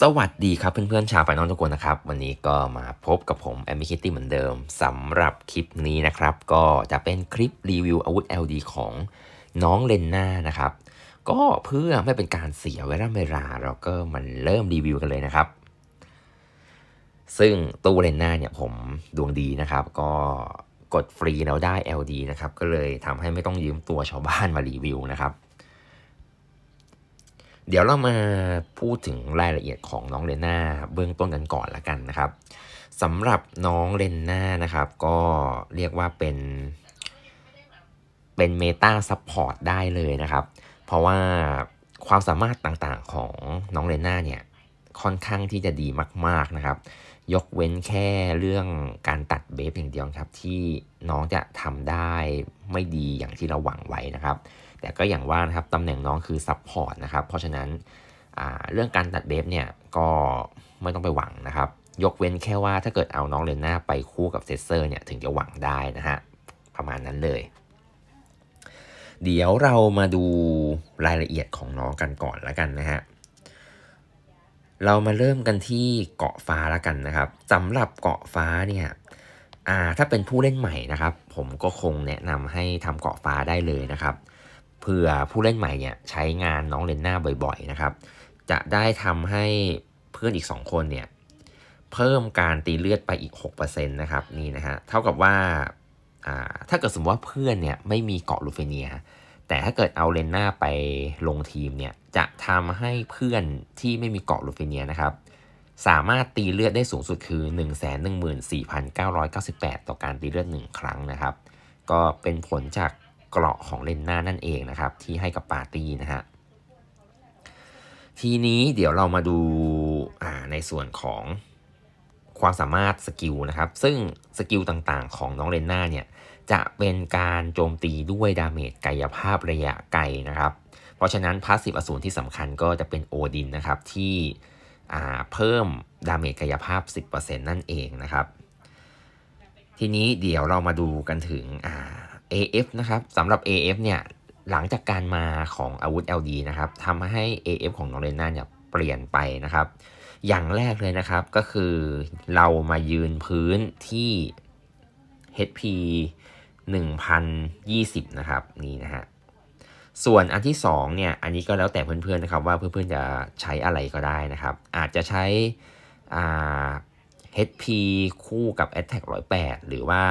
สวัสดีครับเพื่อนๆชาวไฟนอลทุกคนนะครับ วันนี้ก็มาพบกับผมแอมมิคิตตี้เหมือนเดิมสำหรับคลิปนี้นะครับ ก็จะเป็นคลิปรีวิวอาวุธ LD ของน้องเลนน่านะครับ ก็เพื่อไม่เป็นการเสียเวลาเวลาเราก็มันเริ่มรีวิวกันเลยนะครับ ซึ่งตู้เลนน่าเนี่ยผมดวงดีนะครับ ก็กดฟรีแล้วได้ LD นะครับ ก็เลยทำให้ไม่ต้องยืมตัวชาวบ้านมารีวิวนะครับ เดี๋ยวเรามาพูดถึงรายละเอียดของน้องเลนน่าเบื้องต้นกันก่อนละกันนะครับสำหรับน้องเลนน่านะครับ ก็เรียกว่าเป็น เป็นเมตาซัพพอร์ตได้เลยนะครับ เพราะว่าความสามารถต่างๆของน้องเลนน่าเนี่ยค่อนข้างที่จะดีมาก ๆนะครับ ยกเว้นแค่เรื่องการตัดเบฟอย่างเดียวครับ ที่น้องจะทำได้ไม่ดีอย่างที่เราหวังไว้นะครับ แต่ก็อย่างว่านะครับตำแหน่งน้องคือซับพอร์ตนะครับ เพราะฉะนั้นเรื่องการตัดเบฟเนี่ยก็ไม่ต้องไปหวังนะครับ ยกเว้นแค่ว่าถ้าเกิดเอาน้องเลนน่าไปคู่กับเซเซอร์เนี่ยถึงจะหวังได้นะฮะประมาณนั้นเลย เดี๋ยวเรามาดูรายละเอียดของน้องกันก่อนแล้วกันนะฮะเรามาเริ่มกันที่เกาะฟ้าแล้วกันนะครับสำหรับเกาะฟ้าเนี่ยถ้าเป็นผู้เล่นใหม่นะครับ ผมก็คงแนะนำให้ทำเกาะฟ้าได้เลยนะครับ เผื่อผู้เล่นใหม่เนี่ยใช้งานน้องเลนหน้าบ่อยๆนะครับ จะได้ทำให้เพื่อนอีก 2 คนเนี่ยเพิ่มการตีเลือดไปอีก6%นะครับนี่นะฮะเท่ากับว่าถ้าเกิดสมมติว่าเพื่อนเนี่ยไม่มีเกาะลูเฟเนีย แต่ถ้าเกิดเอาเลนหน้าไปลงทีมเนี่ยจะทำให้เพื่อนที่ไม่มีเกาะลูเฟเนียนะครับสามารถตีเลือดได้สูงสุดคือ 114,998 ต่อการตีเลือด 1 ครั้งนะครับ ก็เป็นผลจาก เกราะของเลนหน้านั่นเองนะครับ ที่ให้กับปาร์ตี้นะฮะทีนี้เดี๋ยวเรามาดูในส่วนของความสามารถสกิลนะครับ ซึ่งสกิลต่างๆ ของน้องเลนหน้าเนี่ยจะเป็นการโจมตีด้วยดาเมจกายภาพระยะไกลนะครับ เพราะฉะนั้นพาสซีฟอสูรที่สำคัญก็จะเป็นโอดินนะครับ ที่เพิ่มดาเมจกายภาพ 10%นั่นเองนะครับ ทีนี้เดี๋ยวเรามาดูกันถึง AF นะครับสำหรับ AF เนี่ยหลังจากการมาของอาวุธ LD นะครับทำให้ AF ของน้องเลน่าเนี่ยเปลี่ยนไปนะครับ อย่างแรกเลยนะครับก็คือเรามายืนพื้นที่ HP 1020 นะครับนี่นะฮะส่วนอันที่2เนี่ยอันนี้ก็แล้วแต่เพื่อนๆนะครับว่าเพื่อนๆจะใช้อะไรก็ได้นะครับ อาจจะใช้ HP คู่กับ Attack 108 หรือว่า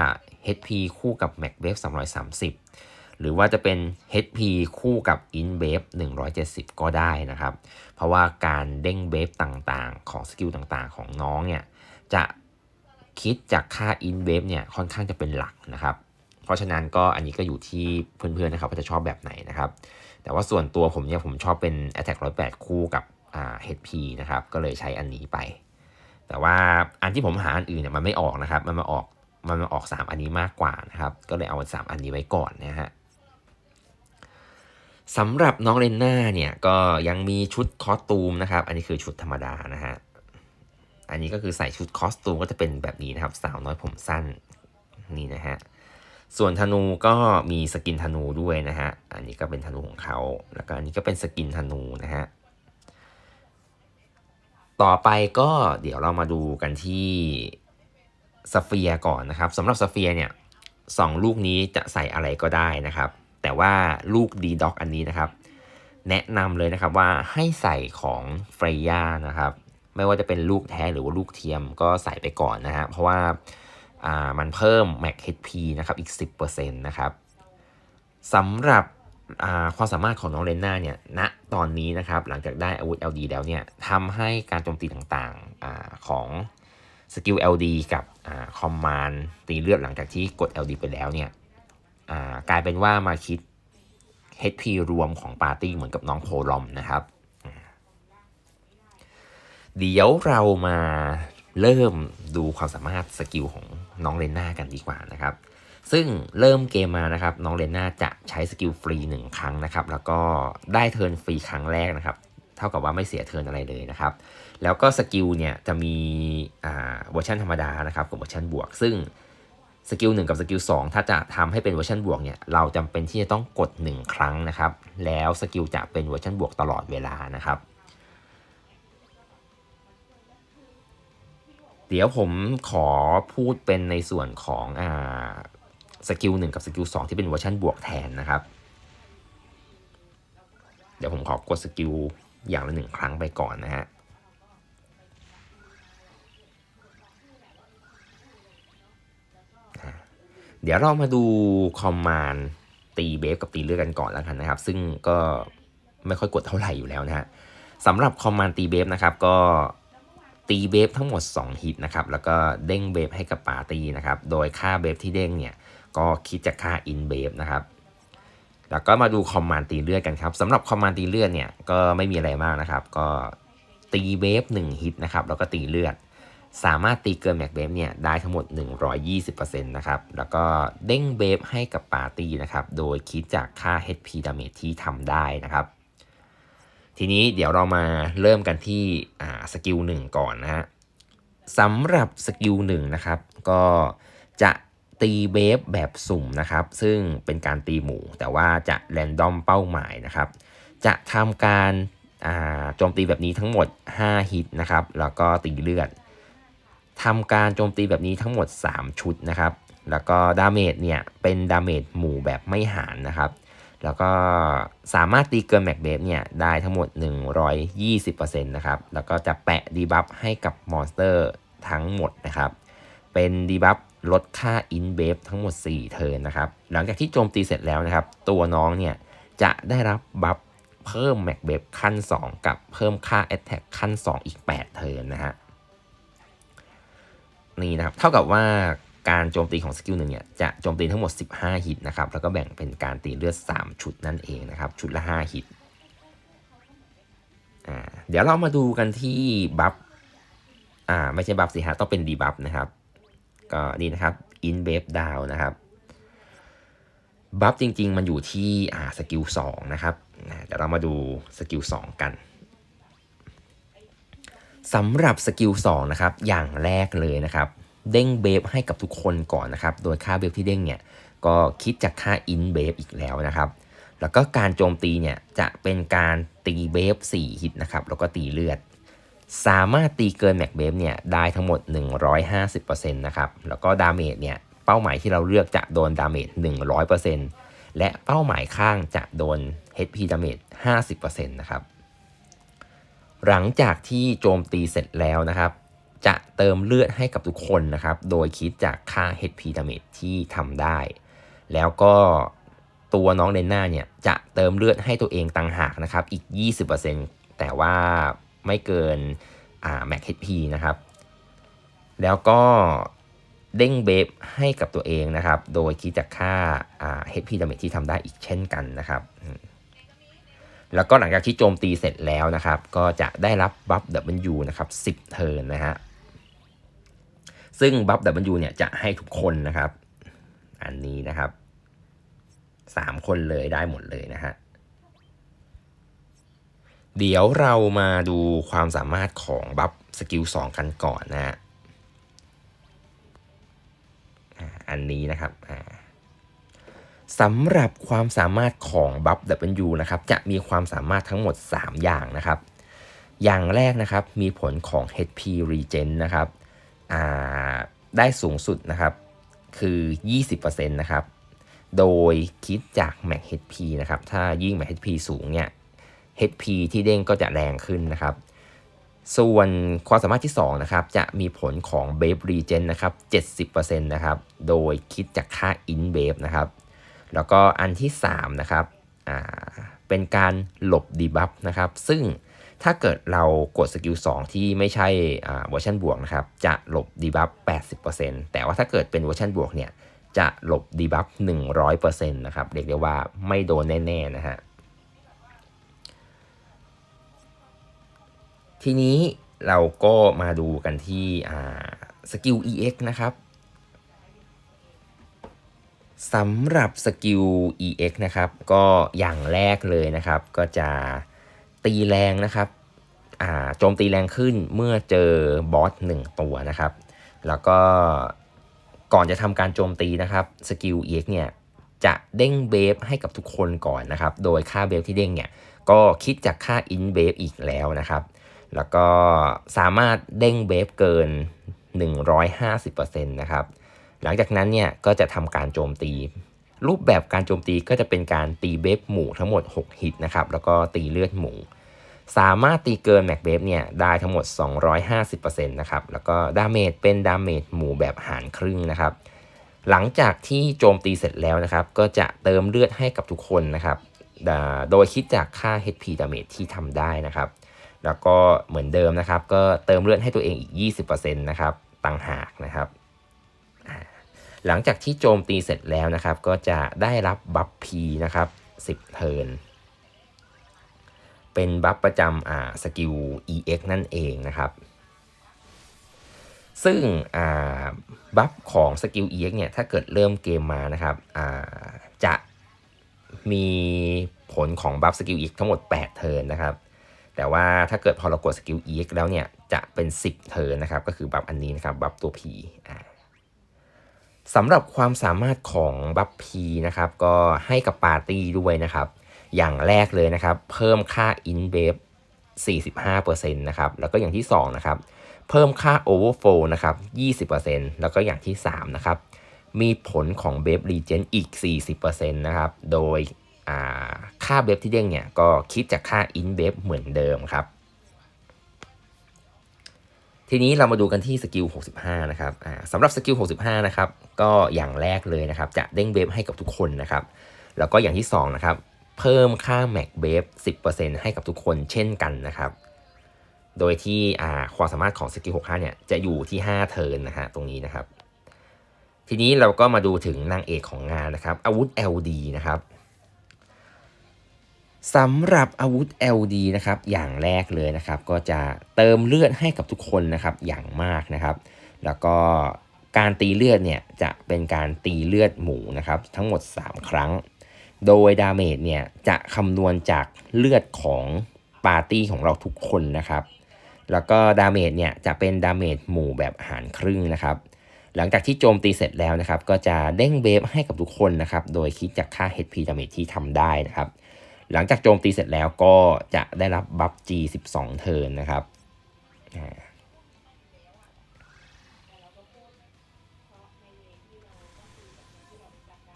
HP คู่กับ Mac Wave 330 หรือว่าจะเป็น HP คู่กับ In Wave 170 ก็ได้นะครับ เพราะว่าการเด้งเวฟต่างๆ ของสกิลต่างๆ ของน้องเนี่ย จะคิดจากค่า In Wave เนี่ยค่อนข้างจะเป็นหลักนะครับ เพราะฉะนั้นก็อันนี้ก็อยู่ที่เพื่อนๆนะครับว่าจะชอบแบบไหนนะครับ แต่ว่าส่วนตัวผมเนี่ยผมชอบเป็น Attack 108 คู่กับ HP นะครับ ก็เลยใช้อันนี้ไป แต่ว่าอันที่ผมหาอันอื่นเนี่ยมันไม่ออกนะครับ มันมาออกมันมาออก 3 อันนี้มากกว่านะครับ ก็เลยเอา3อันนี้ไว้ก่อนนะฮะสำหรับน้องเลนน่าเนี่ยก็ยังมีชุดคอสตูมนะครับ อันนี้คือชุดธรรมดานะฮะ อันนี้ก็คือใส่ชุดคอสตูมก็จะเป็นแบบนี้นะครับ สาวน้อยผมสั้นนี่นะฮะ ส่วนธนูก็มีสกินธนูด้วยนะฮะ อันนี้ก็เป็นธนูของเขา แล้วก็อันนี้ก็เป็นสกินธนูนะฮะ ต่อไปก็เดี๋ยวเรามาดูกันที่สเฟียก่อนนะครับสำหรับสเฟียเนี่ยสองลูกนี้จะใส่อะไรก็ได้นะครับ แต่ว่าลูกดีด็อกอันนี้นะครับ แนะนำเลยนะครับว่าให้ใส่ของเฟรย่านะครับ ไม่ว่าจะเป็นลูกแท้หรือว่าลูกเทียมก็ใส่ไปก่อนนะฮะเพราะว่าอ่ามันเพิ่ม Mac HP นะครับอีก 10%นะครับสำหรับ ความสามารถของน้องเลนน่าเนี่ยณนะตอนนี้นะครับหลังจากได้อาวุธ LD แล้วเนี่ยทำให้การโจมตีต่างๆอของสกิล LD กับคอมมานด์ตีเลือดหลังจากที่กด LD ไปแล้วเนี่ยกลายเป็นว่ามาคิด HP รวมของปาร์ตี้เหมือนกับน้องโพลอมนะครับ เดี๋ยวเรามาเริ่มดูความสามารถสกิลของน้องเลนน่ากันดีกว่านะครับ ซึ่งเริ่มเกมมานะครับน้องเลนน่าจะใช้สกิลฟรีหนึ่งครั้งนะครับ แล้วก็ได้เทิร์นฟรีครั้งแรกนะครับ เท่ากับว่าไม่เสียเทิร์นอะไรเลยนะครับ แล้วก็สกิลเนี่ยจะมีเวอร์ชันธรรมดานะครับกับเวอร์ชันบวก ซึ่งสกิล1กับสกิล2ถ้าจะทำให้เป็นเวอร์ชันบวกเนี่ยเราจำเป็นที่จะต้องกด 1 ครั้งนะครับ แล้วสกิลจะเป็นเวอร์ชันบวกตลอดเวลานะครับ เดี๋ยวผมขอพูดเป็นในส่วนของอ่า สกิลหนึ่งกับสกิลสองที่เป็นเวอร์ชันบวกแทนนะครับ เดี๋ยวผมขอกดสกิลอย่างละหนึ่งครั้งไปก่อนนะฮะเดี๋ยวเรามาดูคอมมานด์ตีเบฟกับตีเลือดกันก่อนแล้วกันนะครับ ซึ่งก็ไม่ค่อยกดเท่าไหร่อยู่แล้วนะฮะสำหรับคอมมานด์ตีเบฟนะครับก็ตีเบฟทั้งหมด 2 ฮิตนะครับ แล้วก็เด้งเบฟให้กับปาร์ตี้นะครับ โดยค่าเบฟที่เด้งเนี่ย ก็คิดจากค่าอินเบฟนะครับ แล้วก็มาดูคอมมานด์ตีเลือดกันครับสำหรับคอมมานด์ตีเลือดเนี่ยก็ไม่มีอะไรมากนะครับ ก็ตีเบฟ1ฮิตนะครับ แล้วก็ตีเลือด สามารถตีเกินแม็กเบฟเนี่ยได้ทั้งหมด 120%นะครับ แล้วก็เด้งเบฟให้กับปาร์ตี้นะครับ โดยคิดจากค่า HP damage ที่ทำได้นะครับ ทีนี้เดี๋ยวเรามาเริ่มกันที่สกิลหนึ่งก่อนนะฮะสำหรับสกิลหนึ่งนะครับ ก็จะ ตีเบฟแบบสุ่มนะครับ ซึ่งเป็นการตีหมู่แต่ว่าจะแรนดอมเป้าหมายนะครับ จะทำการโจมตีแบบนี้ทั้งหมด 5 ฮิตนะครับ แล้วก็ตีเลือดทำการโจมตีแบบนี้ทั้งหมด 3 ชุดนะครับ แล้วก็ดาเมจเนี่ยเป็นดาเมจหมู่แบบไม่หารนะครับ แล้วก็สามารถตีเกินแม็กเบฟเนี่ยได้ทั้งหมด 120%นะครับ แล้วก็จะแปะดีบัฟให้กับมอนสเตอร์ทั้งหมดนะครับ เป็นดีบัฟ ลดค่าอินเบฟทั้งหมด 4 เทิร์นนะครับ หลังจากที่โจมตีเสร็จแล้วนะครับ ตัวน้องเนี่ย จะได้รับบัฟเพิ่มแม็กเบฟขั้น 2 กับเพิ่มค่าแอตแทกขั้น 2 อีก 8 เทิร์นนะฮะนี่นะครับ เท่ากับว่าการโจมตีของสกิลหนึ่งเนี่ย จะโจมตีทั้งหมด 15 ฮิตนะครับ แล้วก็แบ่งเป็นการตีเลือด 3 ชุดนั่นเองนะครับ ชุดละ 5 ฮิตเดี๋ยวเรามาดูกันที่บัฟอ่าไม่ใช่บัฟสิฮะต้องเป็นดีบัฟนะครับ นี่นะครับอินเบฟดาวนะครับบัฟจริง ๆ มันอยู่ที่อ่าสกิล2นะครับเดี๋ยวเรามาดูสกิล2กันสำหรับสกิล2นะครับอย่างแรกเลยนะครับ เด้งเบฟให้กับทุกคนก่อนนะครับ โดยค่าเบฟที่เด้งเนี่ยก็คิดจากค่าอินเบฟอีกแล้วนะครับ แล้วก็การโจมตีเนี่ยจะเป็นการตีเบฟ4ฮิตนะครับ แล้วก็ตีเลือด สามารถตีเกินแม็กเบฟเนี่ยได้ทั้งหมด 150%นะครับแล้วก็ดาเมจเนี่ยเป้าหมายที่เราเลือกจะโดนดาเมจ100%และเป้าหมายข้างจะโดน HP damage 50%นะครับหลังจากที่โจมตีเสร็จแล้วนะครับ จะเติมเลือดให้กับทุกคนนะครับ โดยคิดจากค่า HP damage ที่ทำได้ แล้วก็ตัวน้องเดนน่าเนี่ยจะเติมเลือดให้ตัวเองต่างหากนะครับ อีก 20%แต่ว่า ไม่เกินอ่า max HP นะครับ แล้วก็เด้งเบฟให้กับตัวเองนะครับ โดยคิดจากค่า HP damage ที่ทำได้อีกเช่นกันนะครับ แล้วก็หลังจากที่โจมตีเสร็จแล้วนะครับ ก็จะได้รับบัฟ W นะครับ 10 เทิร์นนะฮะ ซึ่งบัฟ W เนี่ยจะให้ทุกคนนะครับ อันนี้นะครับ 3 คนเลยได้หมดเลยนะฮะ เดี๋ยวเรามาดูความสามารถของบัฟสกิล2กันก่อนนะฮะอันนี้นะครับสำหรับความสามารถของบัฟ W นะครับจะมีความสามารถทั้งหมด 3 อย่างนะครับ อย่างแรกนะครับมีผลของ HP Regen นะครับได้สูงสุดนะครับคือ 20%นะครับ โดยคิดจาก Max HP นะครับ ถ้ายิ่ง Max HP สูงเนี่ย HP ที่เด้งก็จะแรงขึ้นนะครับ ส่วนความสามารถที่ 2 นะครับ จะมีผลของ b a v e Regen นะครับ 70%นะครับ โดยคิดจากค่า In b a v e นะครับ แล้วก็อันที่ 3 นะครับเป็นการหลบดีบัฟนะครับ ซึ่งถ้าเกิดเรากดสกิล2ที่ไม่ใช่เวอร์ชันบวกนะครับ จะหลบดีบัฟ80%แต่ว่าถ้าเกิดเป็นเวอร์ชันบวกเนี่ย จะหลบดีบัฟ100%นะครับ เรียกได้ว่าไม่โดนแน่ ๆ นะฮะ ทีนี้เราก็มาดูกันที่สกิล EX นะครับสำหรับสกิล EX นะครับ ก็อย่างแรกเลยนะครับ ก็จะตีแรงนะครับโจมตีแรงขึ้นเมื่อเจอบอสหนึ่งตัวนะครับ แล้วก็ก่อนจะทำการโจมตีนะครับสกิล EX เนี่ยจะเด้งเบฟให้กับทุกคนก่อนนะครับ โดยค่าเบฟที่เด้งเนี่ยก็คิดจากค่าอินเบฟอีกแล้วนะครับ แล้วก็สามารถเด้งเบฟเกิน 150%นะครับ หลังจากนั้นเนี่ยก็จะทำการโจมตี รูปแบบการโจมตีก็จะเป็นการตีเบฟหมู่ทั้งหมด 6 ฮิตนะครับ แล้วก็ตีเลือดหมู่ สามารถตีเกินแม็กเบฟเนี่ยได้ทั้งหมด 250%นะครับ แล้วก็ดาเมจเป็นดาเมจหมู่แบบหารครึ่งนะครับ หลังจากที่โจมตีเสร็จแล้วนะครับ ก็จะเติมเลือดให้กับทุกคนนะครับ โดยคิดจากค่า HP damage ที่ทำได้นะครับ แล้วก็เหมือนเดิมนะครับ ก็เติมเลือดให้ตัวเองอีก 20%นะครับต่างหากนะครับ หลังจากที่โจมตีเสร็จแล้วนะครับ ก็จะได้รับบัฟพีนะครับ10 เทิร์นเป็นบัฟประจำอ่าสกิล EX นั่นเองนะครับซึ่งอ่าบัฟของสกิล EX เนี่ยถ้าเกิดเริ่มเกมมานะครับอ่าจะมีผลของบัฟสกิล EX ทั้งหมด 8 เทิร์นนะครับ แต่ว่าถ้าเกิดพอเรากดสกิล EX แล้วเนี่ย จะเป็น 10 เทิร์นนะครับ ก็คือบัฟอันนี้นะครับ บัฟตัว P อ่าสำหรับความสามารถของบัฟ P นะครับ ก็ให้กับปาร์ตี้ด้วยนะครับ อย่างแรกเลยนะครับ เพิ่มค่า in b a f 45%นะครับ แล้วก็อย่างที่ 2 นะครับ เพิ่มค่า overflow นะครับ 20%แล้วก็อย่างที่ 3 นะครับ มีผลของเบฟรีเจนอีก 40%นะครับ โดย ค่าเบฟที่เด้งเนี่ยก็คิดจากค่าอินเบฟเหมือนเดิมครับ ทีนี้เรามาดูกันที่สกิล 65 นะครับสำหรับสกิล 65 นะครับ ก็อย่างแรกเลยนะครับ จะเด้งเบฟให้กับทุกคนนะครับ แล้วก็อย่างที่ 2 นะครับ เพิ่มค่าแม็กเบฟ10%ให้กับทุกคนเช่นกันนะครับ โดยที่ความสามารถของสกิล 65 เนี่ยจะอยู่ที่ 5 เทิร์นนะฮะตรงนี้นะครับ ทีนี้เราก็มาดูถึงนางเอกของงานนะครับ อาวุธ LD นะครับ สำหรับอาวุธ LD นะครับอย่างแรกเลยนะครับก็จะเติมเลือดให้กับทุกคนนะครับอย่างมากนะครับ แล้วก็การตีเลือดเนี่ยจะเป็นการตีเลือดหมูนะครับทั้งหมด 3 ครั้ง โดยดาเมจเนี่ยจะคำนวณจากเลือดของปาร์ตี้ของเราทุกคนนะครับ แล้วก็ดาเมจเนี่ยจะเป็นดาเมจหมู่แบบหารครึ่งนะครับ หลังจากที่โจมตีเสร็จแล้วนะครับ ก็จะเด้งเบฟให้กับทุกคนนะครับ โดยคิดจากค่า HP ดาเมจที่ทำได้นะครับ หลังจากโจมตีเสร็จแล้วก็จะได้รับบัฟ G 12 เทิร์นนะครับ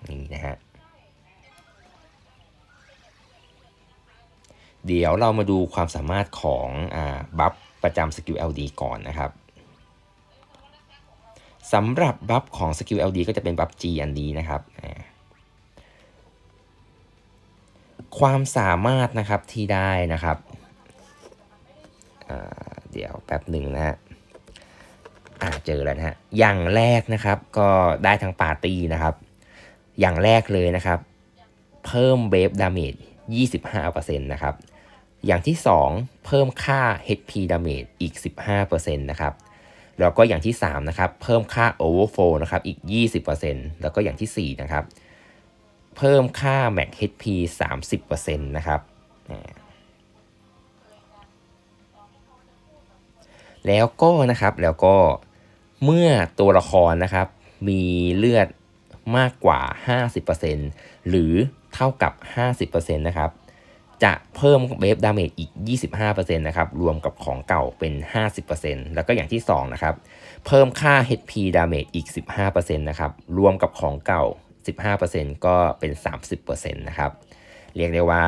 นี่นะฮะเดี๋ยวเรามาดูความสามารถของอบัฟประจำสกิล LD ก่อนนะครับสำหรับบัฟของสกิล LD ก็จะเป็นบัฟ G อันนี้นะครับ ความสามารถนะครับที่ได้นะครับ เดี๋ยวแป๊บหนึ่งนะฮะเจอแล้วนะฮะ อย่างแรกนะครับก็ได้ทั้งปาร์ตี้นะครับ อย่างแรกเลยนะครับ เพิ่มเบฟดาเมจ25%นะครับ อย่างที่ 2 เพิ่มค่า HP damage อีก 15%นะครับ แล้วก็อย่างที่ 3 นะครับ เพิ่มค่า overflow นะครับ อีก 20%แล้วก็อย่างที่ 4 นะครับ เพิ่มค่า Max HP 30%นะครับ แล้วก็นะครับแล้วก็เมื่อตัวละครนะครับ มีเลือดมากกว่า 50%หรือเท่ากับ 50%นะครับ จะเพิ่มเบฟดาเมจอีก 25%นะครับ รวมกับของเก่าเป็น 50%แล้วก็อย่างที่ 2 นะครับ เพิ่มค่า HP damage อีก 15%นะครับ รวมกับของเก่า 15%ก็เป็น 30%นะครับ เรียกได้ว่า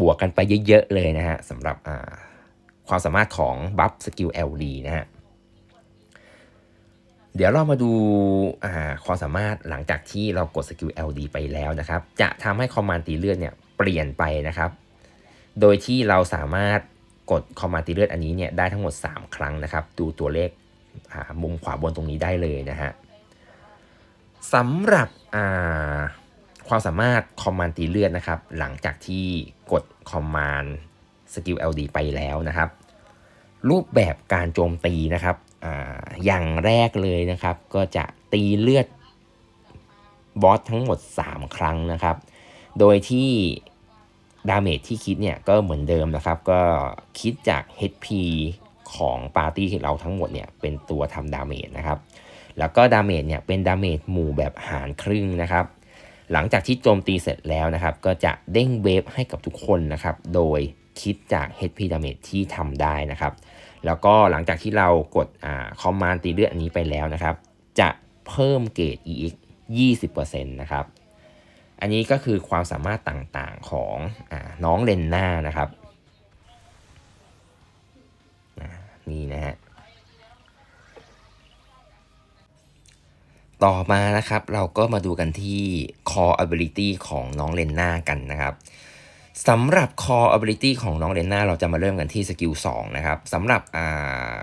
บวกกันไปเยอะ ๆ เลยนะฮะสำหรับความสามารถของบัฟสกิล LD นะฮะ เดี๋ยวเรามาดูความสามารถหลังจากที่เรากดสกิล LD ไปแล้วนะครับ จะทำให้คอมมานด์ตีเลือดเนี่ยเปลี่ยนไปนะครับ โดยที่เราสามารถกดคอมมานด์ตีเลือดอันนี้เนี่ยได้ทั้งหมด 3 ครั้งนะครับ ดูตัวเลขมุมขวาบนตรงนี้ได้เลยนะฮะสำหรับความสามารถคอมมานด์ตีเลือดนะครับ หลังจากที่กดคอมมานด์สกิล LD ไปแล้วนะครับ รูปแบบการโจมตีนะครับออย่างแรกเลยนะครับ ก็จะตีเลือดบอสทั้งหมด 3 ครั้งนะครับ โดยที่ดาเมจที่คิดเนี่ยก็เหมือนเดิมนะครับ ก็คิดจาก HP ของปาร์ตี้เราทั้งหมดเนี่ยเป็นตัวทำดาเมจนะครับ แล้วก็ดาเมจเนี่ยเป็นดาเมจหมู่แบบหารครึ่งนะครับ หลังจากที่โจมตีเสร็จแล้วนะครับ ก็จะเด้งเวฟให้กับทุกคนนะครับ โดยคิดจาก HP damage ที่ทำได้นะครับ แล้วก็หลังจากที่เรากดอ่าคอมมานด์ตีเลือดอันนี้ไปแล้วนะครับ จะเพิ่มเกรด EX 20%นะครับ อันนี้ก็คือความสามารถต่างๆของอน้องเลนน่านะครับ นี่นะฮะ ต่อมานะครับ เราก็มาดูกันที่ core ability ของน้องเลนน่ากันนะครับสำหรับ core ability ของน้องเลนน่าเราจะมาเริ่มกันที่สกิล2นะครับสำหรับอ่า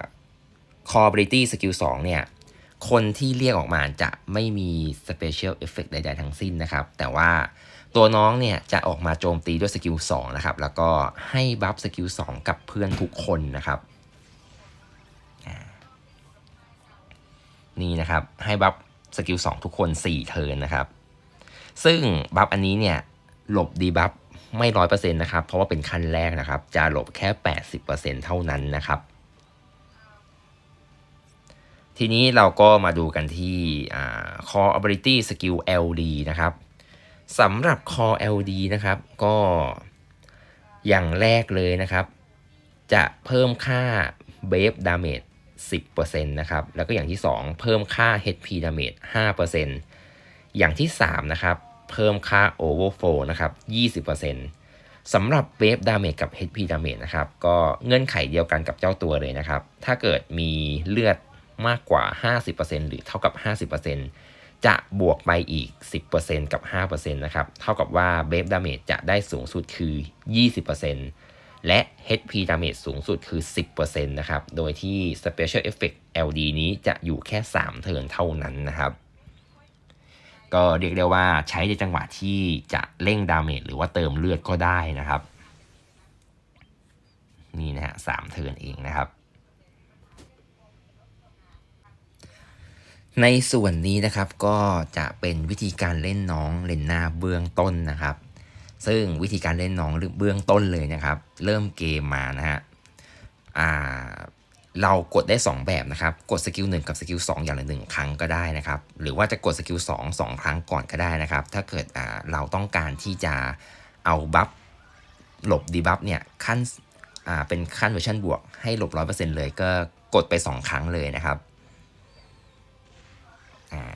core ability สกิล2เนี่ยคนที่เรียกออกมาจะไม่มี special effect ใดๆทั้งสิ้นนะครับ แต่ว่าตัวน้องเนี่ยจะออกมาโจมตีด้วยสกิล2นะครับ แล้วก็ให้บัฟสกิล2กับเพื่อนทุกคนนะครับ นี่นะครับ ให้บัฟ สกิล2ทุกคน 4 เทิร์นนะครับ ซึ่งบัฟอันนี้เนี่ยหลบดีบัฟไม่ร้อยเปอร์เซ็นต์นะครับ เพราะว่าเป็นขั้นแรกนะครับ จะหลบแค่80%เปอร์เซ็นต์เท่านั้นนะครับ ทีนี้เราก็มาดูกันที่อ่า core ability skill LD นะครับสำหรับ core LD นะครับ ก็อย่างแรกเลยนะครับ จะเพิ่มค่า b a v e Damage 10%นะครับ แล้วก็อย่างที่ 2 เพิ่มค่า HP Damage 5%อย่างที่ 3 นะครับ เพิ่มค่า Overflow นะครับ 20%สำหรับ Wave Damage กับ HP Damage นะครับ ก็เงื่อนไขเดียวกันกับเจ้าตัวเลยนะครับ ถ้าเกิดมีเลือดมากกว่า 50%หรือเท่ากับ 50%จะบวกไปอีก 10%กับ 5%นะครับ เท่ากับว่า Wave Damage จะได้สูงสุดคือ 20% และ HP Damage สูงสุดคือ 10%นะครับ โดยที่ Special Effect LD นี้จะอยู่แค่ 3 เทิร์นเท่านั้นนะครับ ก็เรียกได้ว่าใช้ในจังหวะที่จะเร่งดาเมจหรือว่าเติมเลือดก็ได้นะครับ นี่นะฮะสามเทิร์นเองนะครับในส่วนนี้นะครับก็จะเป็นวิธีการเล่นน้องเลนหน้าเบื้องต้นนะครับ ซึ่งวิธีการเล่นน้องเบื้องต้นเลยนะครับ เริ่มเกมมานะฮะอ่าเรากดได้ 2 แบบนะครับ กดสกิล1กับสกิล2อย่างละหนึ่งครั้งก็ได้นะครับ หรือว่าจะกดสกิล2 2 ครั้งก่อนก็ได้นะครับ ถ้าเกิดเราต้องการที่จะเอาบัฟหลบดีบัฟเนี่ยขั้นเป็นขั้นเวอร์ชันบวกให้หลบ 100%เลยก็กดไป 2 ครั้งเลยนะครับอ่า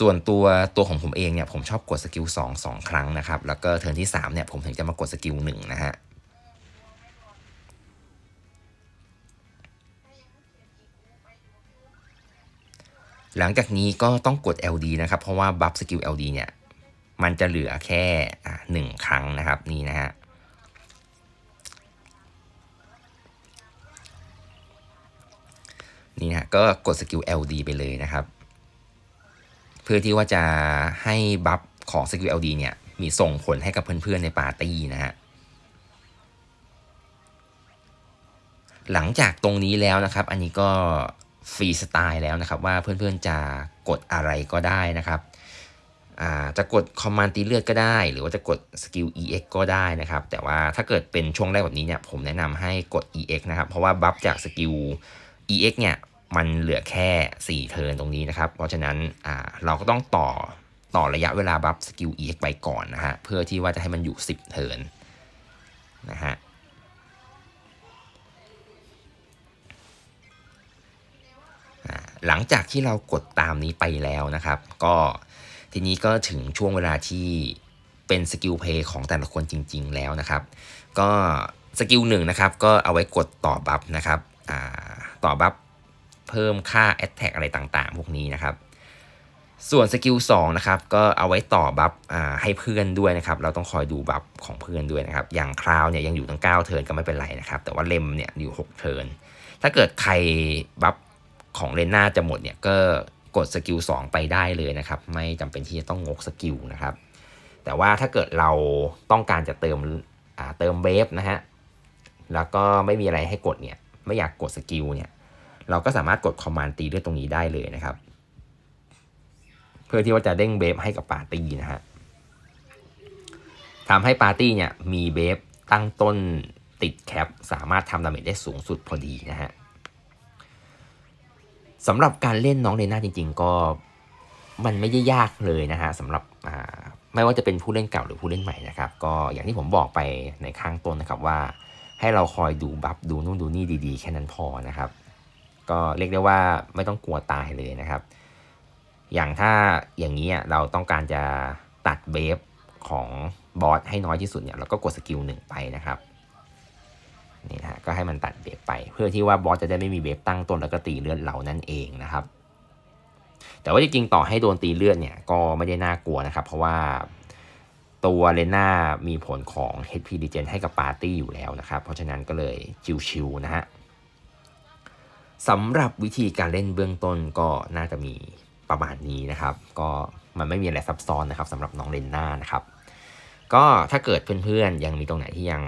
ส่วนตัวตัวของผมเองเนี่ยผมชอบกดสกิล2 2 ครั้งนะครับ แล้วก็เทิร์นที่3เนี่ยผมถึงจะมากดสกิล1นะฮะหลังจากนี้ก็ต้องกด LD นะครับ เพราะว่าบัฟสกิล LD เนี่ย มันจะเหลือแค่หนึ่งครั้งนะครับนี่นะฮะนี่นะฮะก็กดสกิล LD ไปเลยนะครับ พื่อที่ว่าจะให้บัฟของสกิล LD เนี่ยมีส่งผลให้กับเพื่อนๆในปาร์ตี้นะฮะหลังจากตรงนี้แล้วนะครับ อันนี้ก็ฟรีสไตล์แล้วนะครับ ว่าเพื่อนๆจะกดอะไรก็ได้นะครับอาจะกดคอมมานด์ตีเลือดก็ได้ หรือว่าจะกดสกิล EX ก็ได้นะครับ แต่ว่าถ้าเกิดเป็นช่วงแรกแบบนี้เนี่ยผมแนะนำให้กด EX นะครับ เพราะว่าบัฟจากสกิล EX เนี่ย มันเหลือแค่ 4 เทิร์นตรงนี้นะครับ เพราะฉะนั้นเราก็ต้องต่อต่อระยะเวลาบัฟสกิล EX ไปก่อนนะฮะ เพื่อที่ว่าจะให้มันอยู่ 10 เทิร์นนะฮะหลังจากที่เรากดตามนี้ไปแล้วนะครับ ก็ทีนี้ก็ถึงช่วงเวลาที่เป็นสกิลเพย์ของแต่ละคนจริง ๆ แล้วนะครับ ก็สกิลหนึ่งนะครับก็เอาไว้กดต่อบัฟนะครับต่อบัฟ เพิ่มค่า Attack อะไรต่างๆ พวกนี้นะครับ ส่วนสกิล2นะครับก็เอาไว้ต่อบัฟให้เพื่อนด้วยนะครับ เราต้องคอยดูบัฟของเพื่อนด้วยนะครับ อย่างคราวเนี่ยยังอยู่ตั้ง 9 เทิร์นก็ไม่เป็นไรนะครับ แต่ว่าเลมเนี่ยอยู่ 6 เทิร์นถ้าเกิดใครบัฟของเลนน่าจะหมดเนี่ยก็กดสกิล2ไปได้เลยนะครับ ไม่จำเป็นที่จะต้องงกสกิลนะครับ แต่ว่าถ้าเกิดเราต้องการจะเติมเติมเบฟนะฮะแล้วก็ไม่มีอะไรให้กดเนี่ยไม่อยากกดสกิลเนี่ย เราก็สามารถกดคอมมานด์ตีด้วยตรงนี้ได้เลยนะครับ เพื่อที่ว่าจะเด้งเบฟให้กับปาร์ตี้นะฮะทำให้ปาร์ตี้เนี่ยมีเบฟตั้งต้นติดแคป สามารถทำดาเมจได้สูงสุดพอดีนะฮะสำหรับการเล่นน้องเลน่าจริง ๆ ก็มันไม่ได้ยากเลยนะฮะสำหรับไม่ว่าจะเป็นผู้เล่นเก่าหรือผู้เล่นใหม่นะครับ ก็อย่างที่ผมบอกไปในข้างต้นนะครับว่า ให้เราคอยดูบัฟดูนู่นดูนี่ดีๆ แค่นั้นพอนะครับ ก็เรียกได้ว่าไม่ต้องกลัวตายเลยนะครับ อย่างถ้าอย่างนี้เราต้องการจะตัดเบฟของบอสให้น้อยที่สุดเนี่ยเราก็กดสกิลหนึ่งไปนะครับนี่นะฮะก็ให้มันตัดเบฟไป เพื่อที่ว่าบอสจะได้ไม่มีเบฟตั้งต้นแล้วก็ตีเลือดเรานั่นเองนะครับ แต่ว่าจริงๆต่อให้โดนตีเลือดเนี่ยก็ไม่ได้น่ากลัวนะครับ เพราะว่าตัวเลน่ามีผลของ HP Regen ให้กับปาร์ตี้อยู่แล้วนะครับ เพราะฉะนั้นก็เลยชิวๆนะฮะ สำหรับวิธีการเล่นเบื้องต้นก็น่าจะมีประมาณนี้นะครับ ก็มันไม่มีอะไรซับซ้อนนะครับสำหรับน้องเลนน่านะครับ ก็ถ้าเกิดเพื่อนๆ ยังมีตรงไหนที่ยัง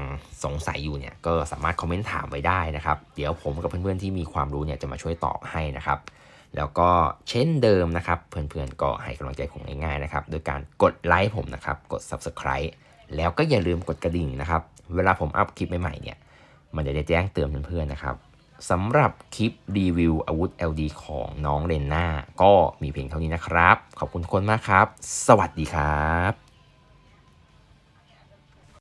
สงสัยอยู่เนี่ยก็สามารถคอมเมนต์ถามไว้ได้นะครับ เดี๋ยวผมกับเพื่อนๆที่มีความรู้เนี่ยจะมาช่วยตอบให้นะครับ แล้วก็เช่นเดิมนะครับ เพื่อนๆก็ให้กำลังใจผมง่ายๆนะครับโดยการกดไลค์ผมนะครับกด Subscribe แล้วก็อย่าลืมกดกระดิ่งนะครับ เวลาผมอัพคลิปใหม่ๆเนี่ยมันจะได้แจ้งเตือนเพื่อนๆนะครับ สำหรับคลิปรีวิวอาวุธ LD ของน้องเรนน่าก็มีเพียงเท่านี้นะครับ ขอบคุณทุกคนมากครับ สวัสดีครับ